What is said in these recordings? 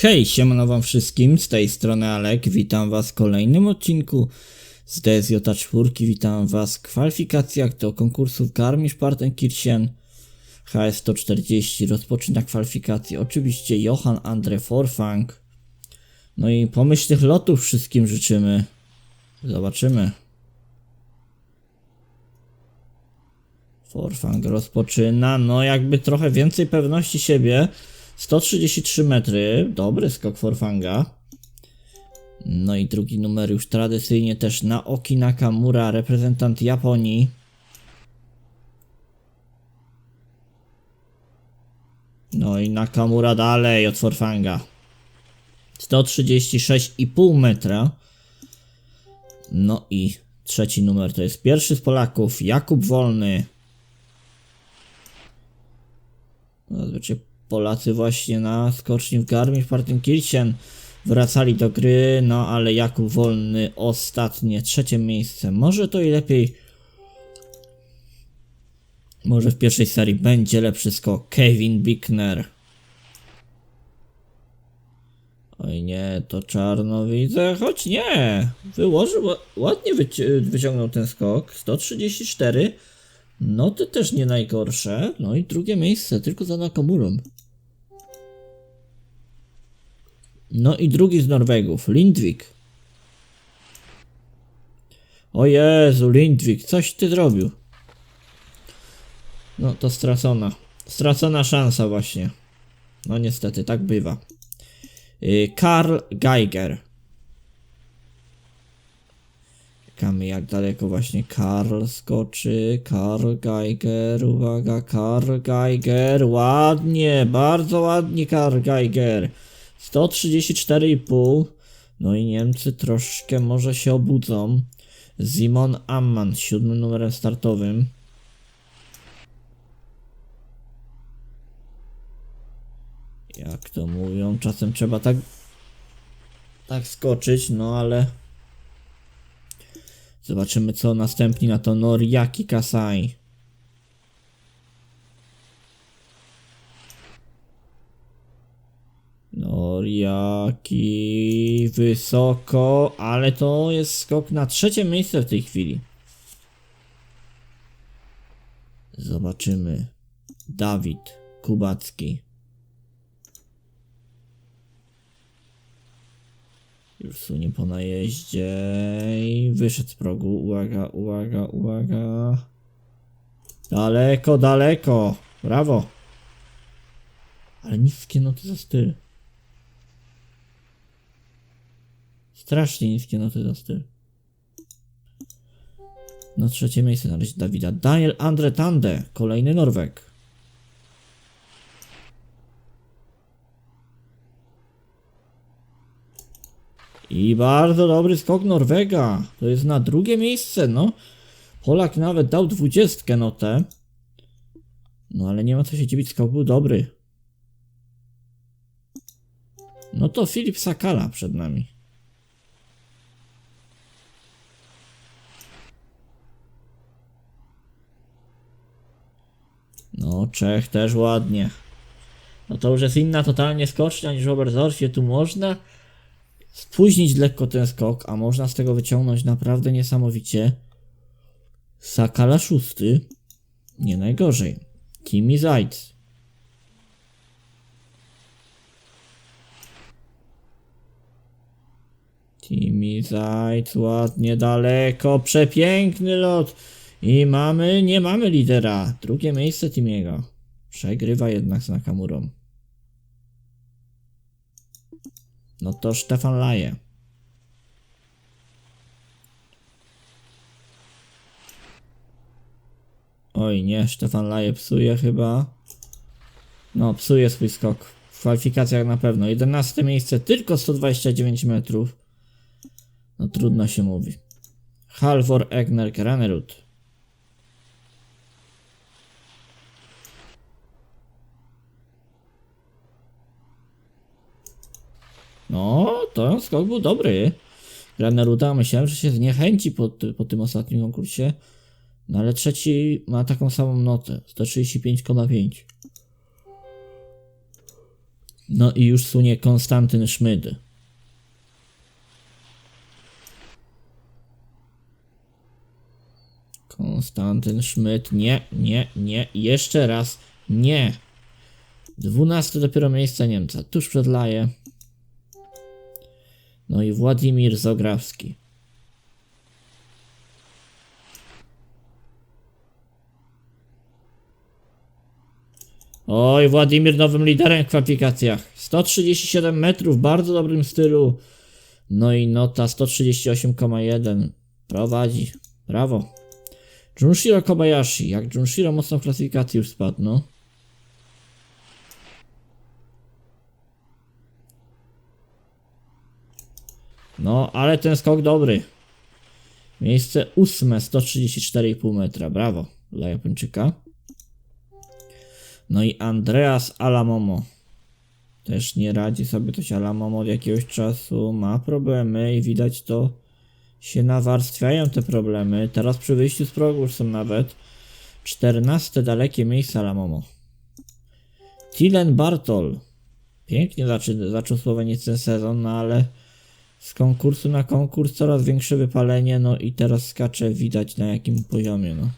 Hej, siemano wam wszystkim, z tej strony Alek, witam was w kolejnym odcinku z DSJ4, witam was w kwalifikacjach do konkursów Garmisch-Partenkirchen HS140, rozpoczyna kwalifikacje oczywiście Johann Andre Forfang, no i pomyślnych lotów wszystkim życzymy, zobaczymy. Forfang rozpoczyna, no jakby trochę więcej pewności siebie. 133 metry, dobry skok Forfanga. No i drugi numer już tradycyjnie też Naoki Nakamura, reprezentant Japonii. No i Nakamura dalej od Forfanga. 136,5 metra. No i trzeci numer to jest pierwszy z Polaków, Jakub Wolny. Zazwyczaj Polacy właśnie na skoczni w Garmisch-Partenkirchen wracali do gry, no ale Jakub Wolny ostatnie, trzecie miejsce. Może to i lepiej. Może w pierwszej serii będzie lepszy skok. Kevin Bickner. Oj nie, to czarno widzę, choć nie. Wyłożył, ła- ładnie wyci- wyciągnął ten skok. 134. No to też nie najgorsze. No i drugie miejsce, tylko za Nakamurą. No i drugi z Norwegów, Lindvik. O Jezu, Lindvik, coś ty zrobił. No to stracona. Stracona szansa właśnie. No niestety, tak bywa. Y, Karl Geiger. Czekamy jak daleko właśnie Karl skoczy. Karl Geiger, uwaga, Karl Geiger. Ładnie, bardzo ładnie Karl Geiger. 134,5. No i Niemcy troszkę może się obudzą. Simon Amman, siódmym numerem startowym. Jak to mówią, czasem trzeba tak tak skoczyć, no ale zobaczymy co następni na to Noriaki Kasai. Noriaki wysoko, ale to jest skok na trzecie miejsce w tej chwili. Zobaczymy. Dawid Kubacki. Już sunie po najeździe i wyszedł z progu. Uwaga, uwaga, uwaga. Daleko, daleko. Brawo. Ale niskie noty za styl. Strasznie niskie noty za styl. Na trzecie miejsce należy Dawida. Daniel Andre Tande, kolejny Norweg. I bardzo dobry skok Norwega. To jest na drugie miejsce, no. Polak nawet dał dwudziestkę notę. No ale nie ma co się dziwić, skok był dobry. No to Filip Sakala przed nami. No, Czech też ładnie. No to już jest inna totalnie skocznia niż w Oberstdorfie. Tu można spóźnić lekko ten skok, a można z tego wyciągnąć naprawdę niesamowicie. Sakala szósty. Nie najgorzej. Kimi Zajc. Kimi Zajc, ładnie daleko, przepiękny lot. I mamy, nie mamy lidera. Drugie miejsce Timiego. Przegrywa jednak z Nakamurą. No to Stefan Laje. Oj nie, Stefan Laje psuje chyba. No, psuje swój skok. W kwalifikacjach na pewno. 11 miejsce, tylko 129 metrów. No trudno się mówi. Halvor Egner Granerud. No, to skok był dobry. Graneruda myślałem, że się zniechęci po, po tym ostatnim konkursie. No ale trzeci ma taką samą notę. 135,5. No i już sunie Konstantyn Szmyd. Konstantyn Szmyd, nie, nie, nie, jeszcze raz, nie. Dwunaste dopiero miejsce Niemca, tuż przed Laje. No i Władimir Zograwski. Oj, Władimir nowym liderem w kwalifikacjach. 137 metrów, bardzo dobrym stylu. No i nota 138,1. Prowadzi. Brawo. Junshiro Kobayashi. Jak Junshiro mocno w klasyfikacji już spadł, no. No, ale ten skok dobry. Miejsce ósme, 134,5 metra. Brawo dla Japończyka. No i Andreas Alamomo. Też nie radzi sobie coś Alamomo od jakiegoś czasu. Ma problemy i widać to się nawarstwiają te problemy. Teraz przy wyjściu z progu już są nawet 14 dalekie miejsca Alamomo. Tilen Bartol. Pięknie zaczął Słoweniec ten sezon, no ale z konkursu na konkurs coraz większe wypalenie, no i teraz skacze widać na jakim poziomie, no.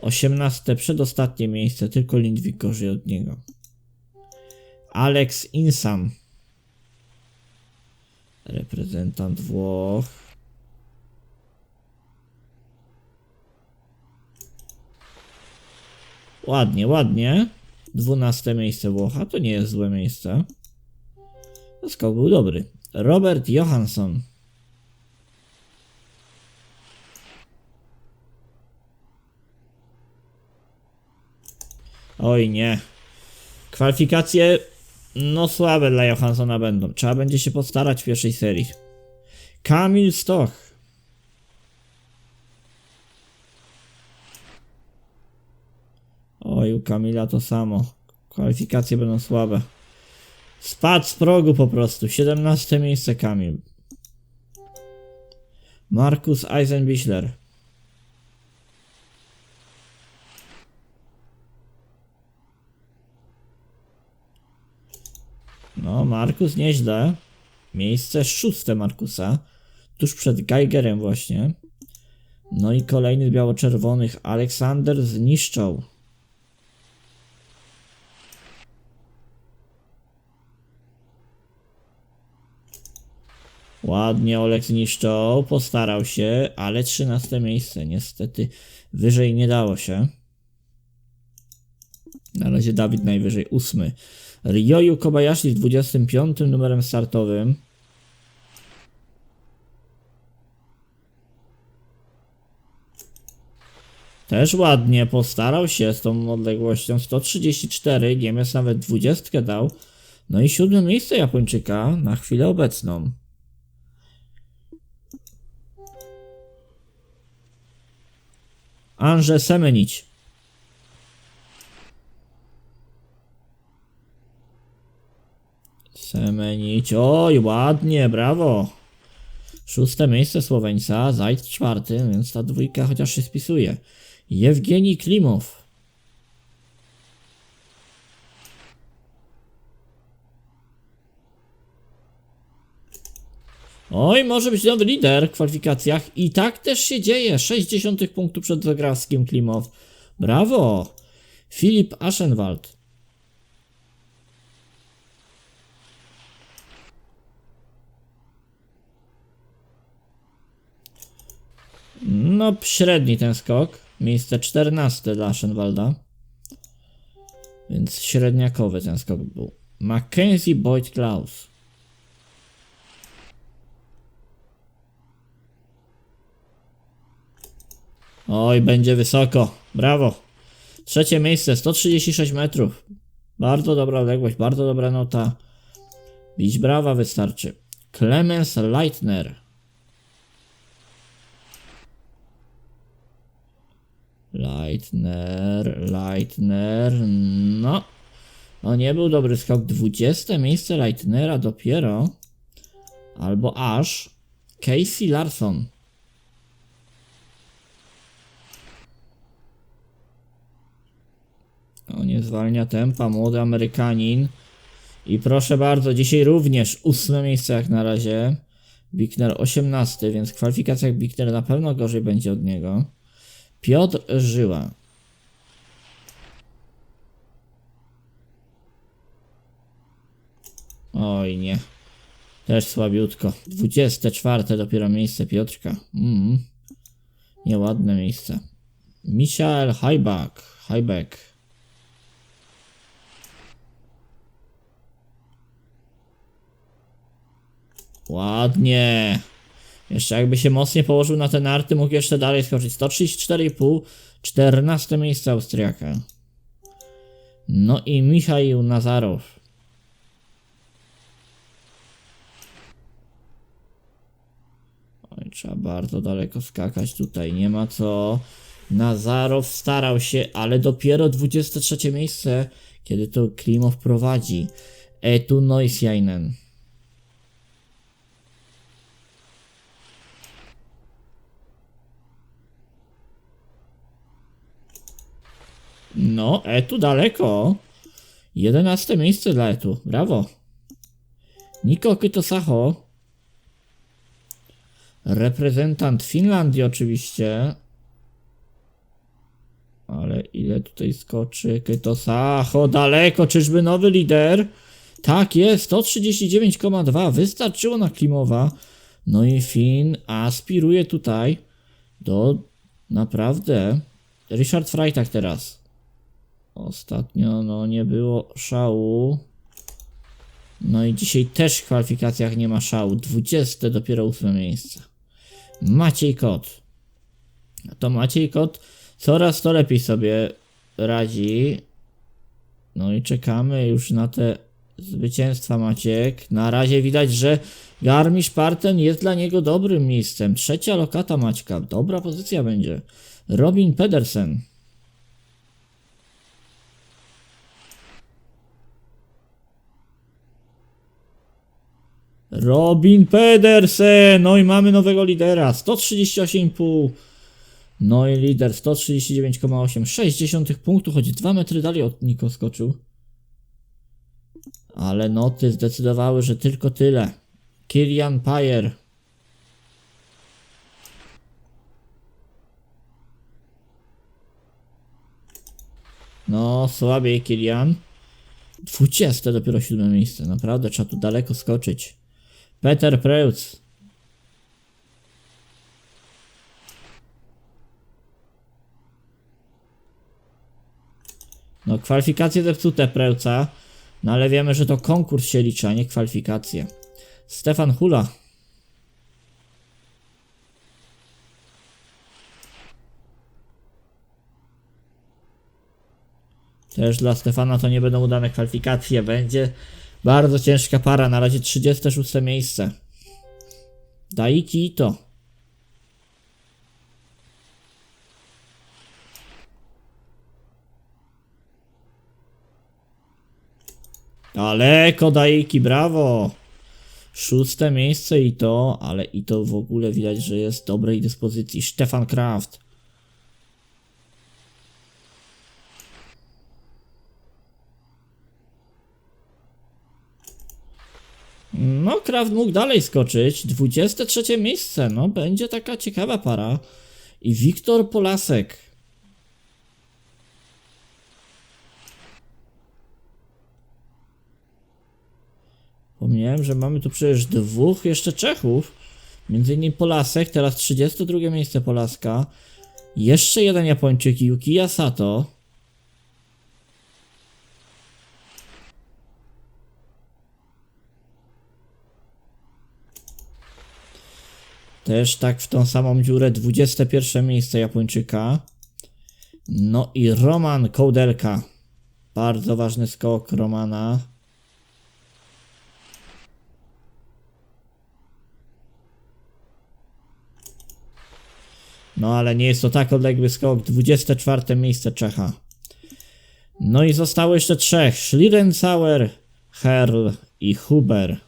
18 przedostatnie miejsce, tylko Lindwik gorzej od niego. Alex Insam. Reprezentant Włoch. Ładnie, ładnie. 12 miejsce Włocha, to nie jest złe miejsce. Skok był dobry. Robert Johansson. Oj nie. Kwalifikacje no słabe dla Johanssona będą. Trzeba będzie się postarać w pierwszej serii. Kamil Stoch. Oj, u Kamila to samo. Kwalifikacje będą słabe. Spadł z progu po prostu. 17 miejsce Kamil. Markus Eisenbichler. No, Markus nieźle. Miejsce szóste Markusa. Tuż przed Geigerem właśnie. No i kolejny biało-czerwonych. Aleksander zniszczał. Ładnie Olek zniszczał, postarał się, ale 13 miejsce. Niestety wyżej nie dało się. Na razie Dawid najwyżej ósmy. Ryoyu Kobayashi z 25 numerem startowym. Też ładnie postarał się z tą odległością 134, Niemiec nawet 20 dał. No i siódme miejsce Japończyka na chwilę obecną. Anże Semenić. Semenić, oj, ładnie, brawo. Szóste miejsce Słoweńca, Zajd czwarty, więc ta dwójka chociaż się spisuje. Jewgeni Klimow. Oj, może być nowy lider w kwalifikacjach. I tak też się dzieje. 60 punktów przed Zagrawskim Klimow. Brawo! Filip Aschenwald. No, średni ten skok. Miejsce 14 dla Aschenwalda. Więc średniakowy ten skok był. Mackenzie Boyd Klaus. Oj, będzie wysoko. Brawo. Trzecie miejsce, 136 metrów. Bardzo dobra odległość, bardzo dobra nota. Bić brawa wystarczy. Clemens Leitner. Leitner, Leitner, no. No nie był dobry skok. 20 miejsce Leitnera dopiero. Albo aż. Casey Larson. O nie zwalnia tempa, młody Amerykanin. I proszę bardzo, dzisiaj również ósme miejsce jak na razie. Bickner 18, więc w kwalifikacjach Bickner na pewno gorzej będzie od niego. Piotr Żyła. Oj nie. Też słabiutko. 24 dopiero miejsce Piotrka. Mm. Nieładne miejsce. Michael Hajbak. Hajbek. Ładnie. Jeszcze jakby się mocniej położył na te narty, mógł jeszcze dalej skoczyć. 134,5. 14 miejsce Austriaka. No i Michał Nazarow. Oj, trzeba bardzo daleko skakać tutaj, nie ma co. Nazarow starał się, ale dopiero 23 miejsce, kiedy to Klimow prowadzi. Etu Neusjainen. No, Etu daleko. 11 miejsce dla Etu. Brawo. Niko Kytosaho. Reprezentant Finlandii oczywiście. Ale ile tutaj skoczy? Kytosaho daleko, czyżby nowy lider? Tak jest, 139,2 wystarczyło na Klimowa. No i Finn aspiruje tutaj do naprawdę Richard Freitag teraz. Ostatnio no nie było szału. No i dzisiaj też w kwalifikacjach nie ma szału. 20 dopiero 8 miejsce. Maciej Kot. To Maciej Kot coraz to lepiej sobie radzi. No i czekamy już na te zwycięstwa Maciek. Na razie widać, że Garmisch-Parten jest dla niego dobrym miejscem. Trzecia lokata Maćka. Dobra pozycja będzie. Robin Pedersen. Robin Pedersen! No i mamy nowego lidera. 138,5. No i lider 139,8. 60 punktów, choć 2 metry dalej od Niko skoczył. Ale noty zdecydowały, że tylko tyle. Kilian Payer. No, słabiej Kilian. 20 dopiero siódme miejsce. Naprawdę trzeba tu daleko skoczyć. Peter Preutz. No, kwalifikacje zepsute Preuca. No ale wiemy, że to konkurs się liczy, a nie kwalifikacje. Stefan Hula. Też dla Stefana to nie będą udane kwalifikacje. Będzie bardzo ciężka para. Na razie 36 miejsce. Daiki to. Daleko Daiki, brawo! Szóste miejsce i to, ale i to w ogóle widać, że jest dobrej dyspozycji. Stefan Kraft. Kraft mógł dalej skoczyć. 23 miejsce, no będzie taka ciekawa para. I Wiktor Polasek. Pomniałem, że mamy tu przecież dwóch jeszcze Czechów. Między innymi Polasek, teraz 32 miejsce Polaska. Jeszcze jeden Japończyk, Yukiya Sato. Też tak w tą samą dziurę 21 miejsce Japończyka. No i Roman Kołdelka. Bardzo ważny skok Romana. No ale nie jest to tak odległy skok. 24 miejsce Czecha. No i zostało jeszcze trzech. Schlierenzauer, Herl i Huber.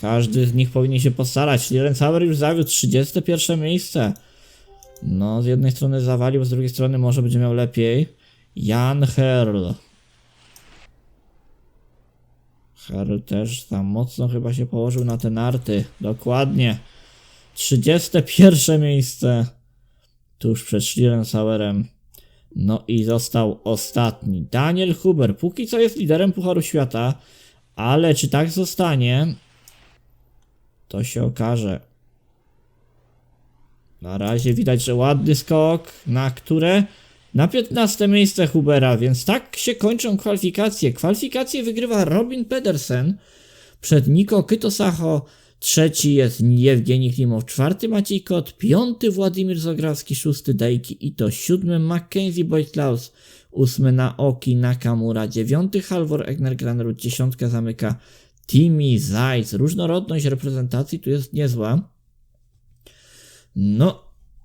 Każdy z nich powinien się postarać. Lirensauer już zawiódł 31 miejsce. No, z jednej strony zawalił, z drugiej strony może będzie miał lepiej. Jan Herl. Herl też tam mocno chyba się położył na te narty. Dokładnie. 31 miejsce. Tuż przed Schlierenzauerem. No i został ostatni. Daniel Huber. Póki co jest liderem Pucharu Świata. Ale czy tak zostanie? To się okaże. Na razie widać, że ładny skok. Na które? Na 15 miejsce Hubera, więc tak się kończą kwalifikacje. Kwalifikacje wygrywa Robin Pedersen przed Niko Kytosacho. Trzeci jest Jewgeni Klimow, czwarty Maciej Kot, piąty Władimir Zograwski, szósty Dajki i to siódmy Mackenzie Boyd-Klaus, ósmy Naoki Nakamura, dziewiąty Halvor Egner Granerud, dziesiątka zamyka Timi Zajc. Różnorodność reprezentacji tu jest niezła. No,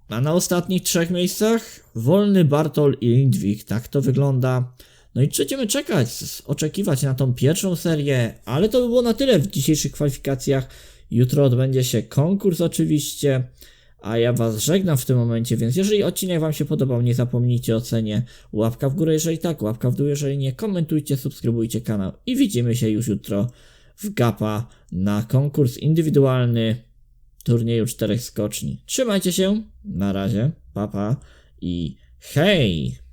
a na ostatnich trzech miejscach wolny Bartol i Lindwik. Tak to wygląda. No i będziemy czekać, oczekiwać na tą pierwszą serię, ale to by było na tyle w dzisiejszych kwalifikacjach. Jutro odbędzie się konkurs oczywiście, a ja Was żegnam w tym momencie, więc jeżeli odcinek Wam się podobał, nie zapomnijcie o cenie. Łapka w górę, jeżeli tak, łapka w dół, jeżeli nie. Komentujcie, subskrybujcie kanał i widzimy się już jutro w GAPA na konkurs indywidualny turnieju czterech skoczni. Trzymajcie się, na razie, papa i hej!